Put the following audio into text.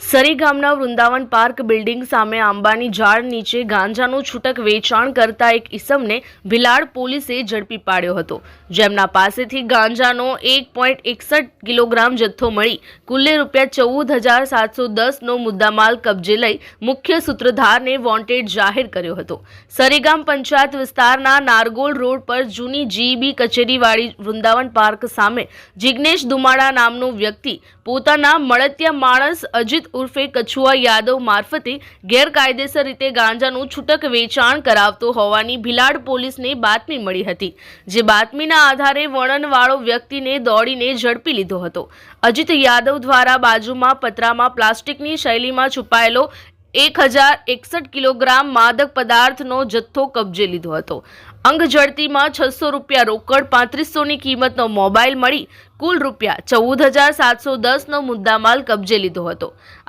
સરી ગામના Vrindavan park building સામે આંબાની ઝાડ નીચે ગાંજાનું છૂટક વેચાણ કરતા એક ઈસમને ભિલાડ પોલીસે ઝડપી પાડ્યો હતો. જેમના પાસેથી ગાંજાનો એક પોઈન્ટ એકસઠ કિલોગ્રામ જથ્થો મળી, કુલ્લે રૂપિયા ચૌદ હજાર સાતસો દસનો મુદ્દામાલ કબજે લઈ મુખ્ય સૂત્રધારને વોન્ટેડ જાહેર કર્યો હતો. સરીગામ પંચાયત વિસ્તારના નારગોલ રોડ પર જૂની જીઈબી કચેરીવાળી વૃંદાવન પાર્ક સામે જિગ્નેશ દુમાડા નામનો વ્યક્તિ, પોતાના મળતિયા માણસ અજીત ઉર્ફે કછુઆ યાદવ મારફતે ગેરકાયદેસર રીતે ગાંજાનું છૂટક વેચાણ કરાવતો હોવાની ભિલાડ પોલીસને બાતમી મળી હતી, જે બાતમીના આધારે વર્ણનવાળો વ્યક્તિને દોડીને ઝડપી લીધો હતો. અજીત યાદવ દ્વારા બાજુમાં પતરામાં પ્લાસ્ટિકની શૈલીમાં છુપાયેલો એક હજાર એકસઠ કિલોગ્રામ માદક પદાર્થનો જથ્થો કબજે લીધો હતો. અંગ ઝડતીમાં છસો રૂપિયા રોકડ પાંત્રીસોની કિંમતનો મોબાઈલ મળી કુલ રૂપિયા ચૌદ હજાર સાતસો દસનો મુદ્દામાલ કબજે લીધો હતો.